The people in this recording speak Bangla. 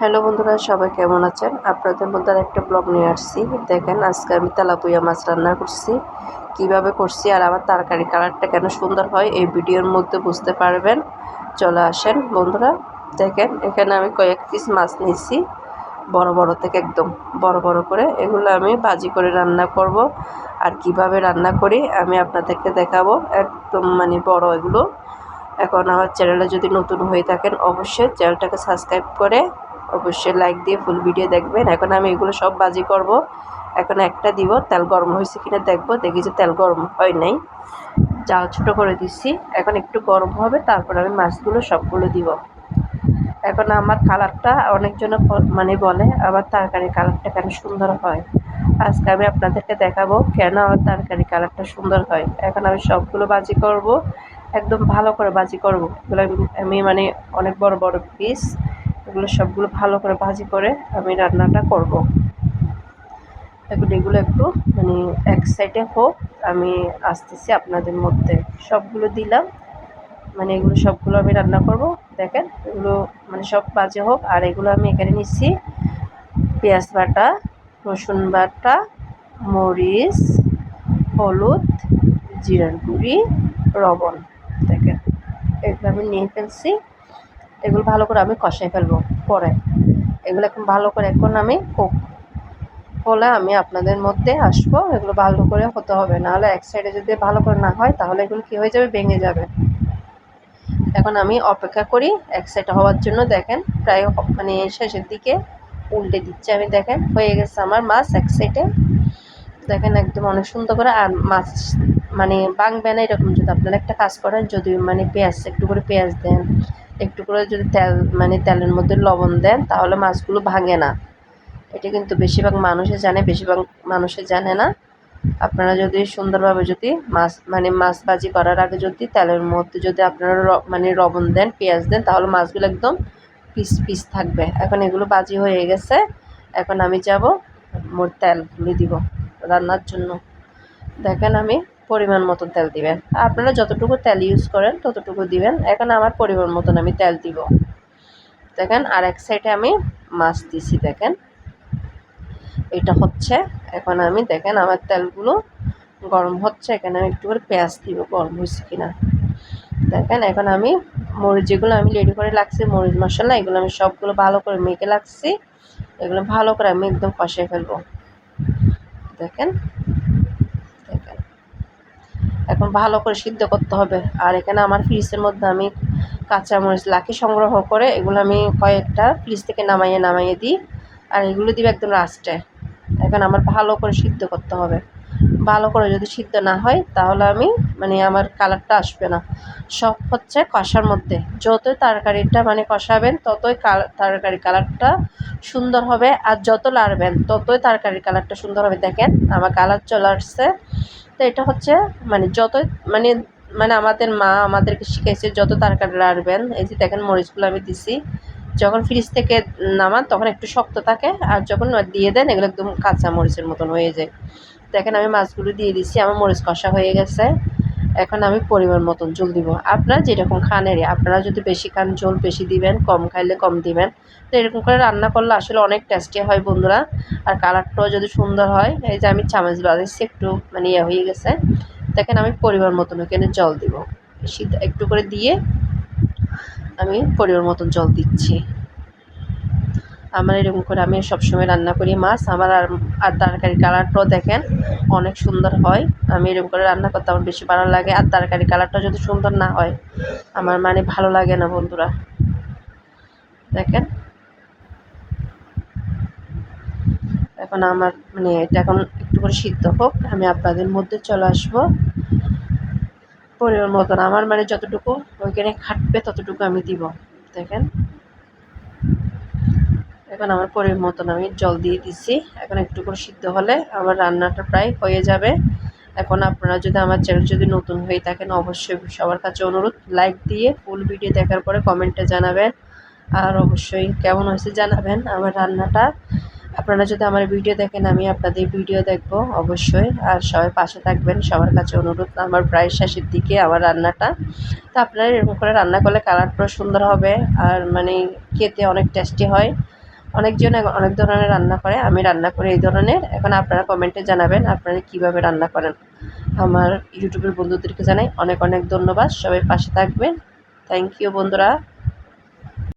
হ্যালো বন্ধুরা, সবাই কেমন আছেন? আপনাদের মধ্যে একটা ব্লগ নিয়ে আসছি। দেখেন, আজকে আমি তেলাপুয়া মাছ রান্না করছি, কীভাবে করছি আর আমার তরকারি কালারটা কেন সুন্দর হয় এই ভিডিওর মধ্যে বুঝতে পারবেন। চলে আসেন বন্ধুরা, দেখেন, এখানে আমি কয়েক পিস মাছ নিয়েছি, বড় বড় থেকে একদম বড় বড় করে। এগুলো আমি ভাজি করে রান্না করব। আর কীভাবে রান্না করি আমি আপনাদেরকে দেখাবো। একদম মানে বড় এগুলো। এখন আমার চ্যানেলে যদি নতুন হয়ে থাকেন, অবশ্যই চ্যানেলটাকে সাবস্ক্রাইব করে অবশ্যই লাইক দিয়ে ফুল ভিডিও দেখবেন। এখন আমি এগুলো সব বাজি করব। এখন একটা দিব, তেল গরম হয়েছে কিনা দেখব। দেখি যে তেল গরম হয় নাই। জাল ছোটো করে দিচ্ছি এখন একটু গরম হবে, তারপর আমি মাছগুলো সবগুলো দিব। এখন আমার কালারটা অনেকজন মানে বলে, আমার তরকারি কালারটা কেন সুন্দর হয়? আজকে আমি আপনাদেরকে দেখাবো কেন আমার তরকারি কালারটা সুন্দর হয়। এখন আমি সবগুলো বাজি করব, একদম ভালো করে বাজি করব। এগুলো আমি মানে অনেক বড় বড় পিস এগুলো সবগুলো ভালো করে ভাজি করে আমি রান্নাটা করব। এখন এগুলো একটু মানে এক সাইডে হোক, আমি আসতেছি আপনাদের মধ্যে। সবগুলো দিলাম। মানে এগুলো সবগুলো আমি রান্না করব। দেখেন, এগুলো মানে সব বাজে হোক। আর এগুলো আমি এখানে নিচ্ছি পেঁয়াজ বাটা, রসুন বাটা, মরিচ, হলুদ, জিরার গুঁড়ি, লবণ। দেখেন, এগুলো আমি নিয়ে ফেলছি। এগুলো ভালো করে আমি কষাই ফেলব পরে। এগুলো এখন ভালো করে এখন আমি কোক হলে আমি আপনাদের মধ্যে আসব, এগুলো ভালো করে হতে হবে। নাহলে এক সাইডে যদি ভালো করে না হয়, তাহলে এগুলো কী হয়ে যাবে? ভেঙে যাবে। এখন আমি অপেক্ষা করি এক সাইড হওয়ার জন্য। দেখেন, প্রায় মানে শেষের দিকে উল্টে দিচ্ছে। আমি দেখেন, হয়ে গেছে আমার মাছ এক সাইডে দেখেন, একদম অনেক সুন্দর করে আর মাছ মানে বাংবে না এরকম যদি আপনারা একটা কাজ করেন, যদি মানে পেঁয়াজ, একটু করে পেঁয়াজ দেন। একটু করে যদি তেল মানে তেলের মধ্যে লবণ দেন, তাহলে মাছগুলো ভাঙে না। এটা কিন্তু বেশিরভাগ মানুষে জানে, বেশিরভাগ মানুষে জানে না। আপনারা যদি সুন্দরভাবে যদি মাছ মানে মাছ ভাজি করার আগে যদি তেলের মধ্যে যদি আপনারা মানে লবণ দেন, পেঁয়াজ দেন, তাহলে মাছগুলো একদম পিস পিস থাকবে। এখন এগুলো বাজি হয়ে গেছে। এখন আমি যাব, মোর তেলগুলি দিব রান্নার জন্য। দেখেন আমি পরিমাণ মতন তেল দিবেন। আপনারা যতটুকু তেল ইউজ করেন, ততটুকু দিবেন। এখন আমার পরিমাণ মতন আমি তেল দিব। দেখেন আর এক সাইডে আমি মাছ দিছি, দেখেন। এটা হচ্ছে, এখন আমি দেখেন আমার তেলগুলো গরম হচ্ছে, এখানে আমি একটু করে পেঁয়াজ দিব, গরম হয়েছে কিনা। দেখেন, এখন আমি মরিচ যেগুলো আমি রেডি করে লাগছি, মরিচ মশলা, এগুলো আমি সবগুলো ভালো করে মেখে লাগছি। এগুলো ভালো করে আমি একদম কষিয়ে ফেলব। দেখেন এখন ভালো করে সিদ্ধ করতে হবে। আর এখানে আমার ফ্রিজের মধ্যে আমি কাঁচামরিচ লাকি সংগ্রহ করে এগুলো আমি কয়েকটা ফ্রিজ থেকে নামাইয়ে নামাইয়ে দিই। আর এগুলো দিবে একদম লাস্টে এখন আমার ভালো করে সিদ্ধ করতে হবে। ভালো করে যদি সিদ্ধ না হয় তাহলে আমি মানে আমার কালারটা আসবে না। সব হচ্ছে কষার মধ্যে। যতই তরকারিটা মানে কষাবেন, ততই তরকারি কালারটা সুন্দর হবে। আর যত লাড়বেন, ততই তরকারির কালারটা সুন্দর হবে। দেখেন, আমার কালার চলে আসছে। তো এটা হচ্ছে মানে যত মানে মানে আমাদের মা আমাদেরকে শিখেছে যত তারকাটা রাখবেন। এই যে দেখেন মরিচগুলো আমি দিছি। যখন ফ্রিজ থেকে নামান, তখন একটু শক্ত থাকে, আর যখন দিয়ে দেন, এগুলো একদম কাঁচা মরিচের মতন হয়ে যায়। দেখেন আমি মাছগুলো দিয়ে দিছি, আমার মরিচ কষা হয়ে গেছে। এখন আমি পরিমাণ মতন জল দিব। আপনারা যেরকম খানেরই আপনারা যদি বেশি খান, জল বেশি দিবেন, কম খাইলে কম দিবেন। তো এরকম করে রান্না করলে আসলে অনেক টেস্টি হয় বন্ধুরা। আর কালারটাও যদি সুন্দর হয়, এই যে আমি চামচ বাজাচ্ছি একটু মানে ইয়ে হয়ে গেছে। দেখেন আমি পরিমাণ মতন এখানে জল দিব। শীত একটু করে দিয়ে আমি পরিমাণ মতন জল দিচ্ছি। আমার এরকম করে আমি সবসময় রান্না করি মাছ। আমার আর আর তরকারি কালারটাও দেখেন অনেক সুন্দর হয়। আমি এরকম করে রান্না করতে আমার বেশি ভালো লাগে। আর তরকারি কালারটা যদি সুন্দর না হয়, আমার মানে ভালো লাগে না বন্ধুরা। দেখেন। এখন আমার মানে এটা এখন একটু করে সিদ্ধ হোক, আমি আপনাদের মধ্যে চলে আসব। পরিমাণ মতন। আমার মানে যতটুকু ওইখানে খাটবে ততটুকু আমি দিব। দেখেন। এখন আমার পরিমাণ মতন আমি জল দিয়ে দিচ্ছি এখন একটু করে সিদ্ধ হলে আমার রান্নাটা প্রায় হয়ে যাবে। এখন আপনারা যদি আমার চ্যানেল যদি নতুন হয়ে থাকেন, অবশ্যই সবার কাছে অনুরোধ লাইক দিয়ে ফুল ভিডিও দেখার পরে কমেন্টে জানাবেন। আর অবশ্যই কেমন হয়েছে জানাবেন আমার রান্নাটা। আপনারা যদি আমার ভিডিও দেখেন, আমি আপনাদের ভিডিও দেখব অবশ্যই। আর সবাই পাশে থাকবেন, সবার কাছে অনুরোধ, আমার প্রায় শেষের দিকে আমার রান্নাটা। তো আপনারা এরকম করে রান্না করলে কালারটাও সুন্দর হবে। আর মানে খেতে অনেক টেস্টি হয়। অনেকজন অনেক ধরনের রান্না করে, আমি রান্না করি এই ধরনের। এখন আপনারা কমেন্টে জানাবেন আপনারা কীভাবে রান্না করেন। আমার ইউটিউবের বন্ধুদেরকে জানাই অনেক অনেক ধন্যবাদ। সবাই পাশে থাকবেন। থ্যাংক ইউ বন্ধুরা।